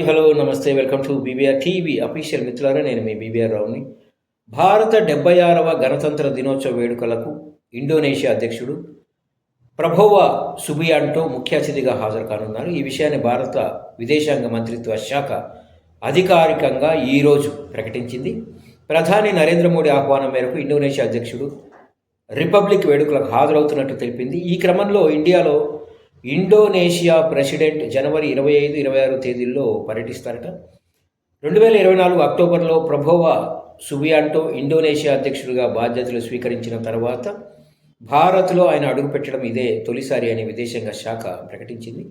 Hello నమస్తే welcome to BBR TV official మిత్రులారా నేను మీ బీబీఆర్ రావుని. భారత డెబ్బై ఆరవ గణతంత్ర దినోత్సవ వేడుకలకు ఇండోనేషియా అధ్యక్షుడు ప్రభోవ సుబియాంటో ముఖ్య అతిథిగా హాజరు కానున్నారు. ఈ విషయాన్ని భారత విదేశాంగ మంత్రిత్వ శాఖ అధికారికంగా ఈరోజు ప్రకటించింది. ప్రధాని నరేంద్ర మోడీ ఆహ్వానం మేరకు ఇండోనేషియా అధ్యక్షుడు రిపబ్లిక్ వేడుకలకు హాజరవుతున్నట్టు తెలిపింది. ఈ క్రమంలో ఇండియాలో ఇండోనేషియా ప్రెసిడెంట్ జనవరి ఇరవై ఐదు ఇరవై ఆరు తేదీల్లో పర్యటిస్తారట. రెండు వేల ఇరవై నాలుగు అక్టోబర్లో ప్రభోవ సుబియాంటో ఇండోనేషియా అధ్యక్షుడిగా బాధ్యతలు స్వీకరించిన తర్వాత భారత్లో ఆయన అడుగుపెట్టడం ఇదే తొలిసారి అని విదేశాంగ శాఖ ప్రకటించింది.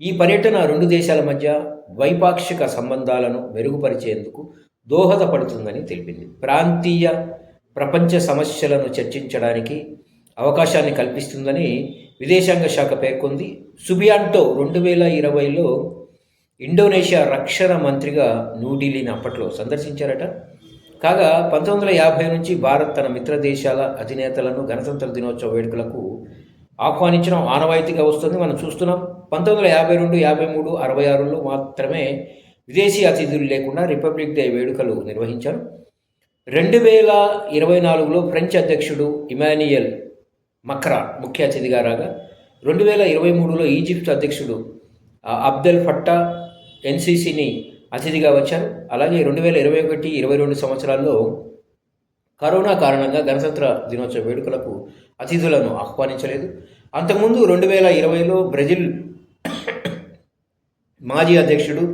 ఈ పర్యటన రెండు దేశాల మధ్య ద్వైపాక్షిక సంబంధాలను మెరుగుపరిచేందుకు దోహదపడుతుందని తెలిపింది. ప్రాంతీయ ప్రపంచ సమస్యలను చర్చించడానికి అవకాశాన్ని కల్పిస్తుందని విదేశాంగ శాఖ పేర్కొంది. సుబియాంటో రెండు వేల ఇరవైలో ఇండోనేషియా రక్షణ మంత్రిగా న్యూఢిల్లీని అప్పట్లో సందర్శించారట. కాగా పంతొమ్మిది వందల యాభై నుంచి భారత్ తన మిత్ర దేశాల అధినేతలను గణతంత్ర దినోత్సవ వేడుకలకు ఆహ్వానించడం ఆనవాయితీగా వస్తుంది. మనం చూస్తున్నాం పంతొమ్మిది వందల యాభై రెండు యాభై మూడు అరవై ఆరులో మాత్రమే విదేశీ అతిథులు లేకుండా రిపబ్లిక్ డే వేడుకలు నిర్వహించారు. రెండు వేల ఇరవై నాలుగులో ఫ్రెంచ్ అధ్యక్షుడు ఇమానియల్ మక్రా ముఖ్య అతిథిగా రాగా రెండు వేల ఇరవై మూడులో ఈజిప్ట్ అధ్యక్షుడు అబ్దెల్ ఫట్టా ఎన్సీసీని అతిథిగా వచ్చారు. అలాగే రెండు వేల ఇరవై ఒకటి ఇరవై రెండు సంవత్సరాల్లో కరోనా కారణంగా గణతంత్ర దినోత్సవ వేడుకలకు అతిథులను ఆహ్వానించలేదు. అంతకుముందు రెండు వేల ఇరవైలో బ్రెజిల్ మాజీ అధ్యక్షుడు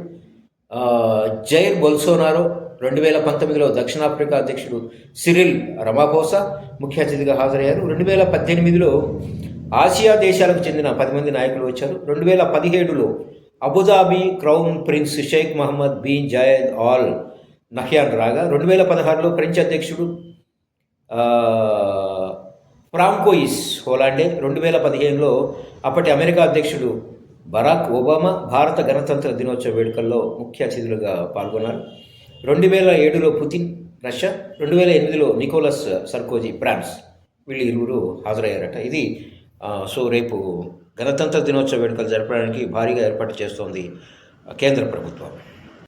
జైర్ బొల్సోనారో రెండు వేల పంతొమ్మిదిలో దక్షిణాఫ్రికా అధ్యక్షుడు సిరిల్ రమాపోసా ముఖ్య అతిథిగా హాజరయ్యారు. రెండు వేల పద్దెనిమిదిలో ఆసియా దేశాలకు చెందిన పది మంది నాయకులు వచ్చారు. రెండు వేల పదిహేడులో Abu Dhabi crown prince Sheikh Mohammed bin Zayed Al Nahyan రాగా రెండు వేల పదహారులో ఫ్రెంచ్ అధ్యక్షుడు ఫ్రాంకోయిస్ హోలాండే రెండు వేల పదిహేనులో అప్పటి అమెరికా అధ్యక్షుడు బరాక్ ఒబామా భారత గణతంత్ర దినోత్సవ వేడుకల్లో ముఖ్య అతిథులుగా పాల్గొన్నారు. రెండు వేల ఏడులో పుతిన్ రష్యా రెండు వేల ఎనిమిదిలో నికోలస్ సర్కోజీ ఫ్రాన్స్ వీళ్ళు ఇరువురు హాజరయ్యారట. ఇది సో రేపు గణతంత్ర దినోత్సవ వేడుకలు జరపడానికి భారీగా ఏర్పాటు చేస్తోంది కేంద్ర ప్రభుత్వం.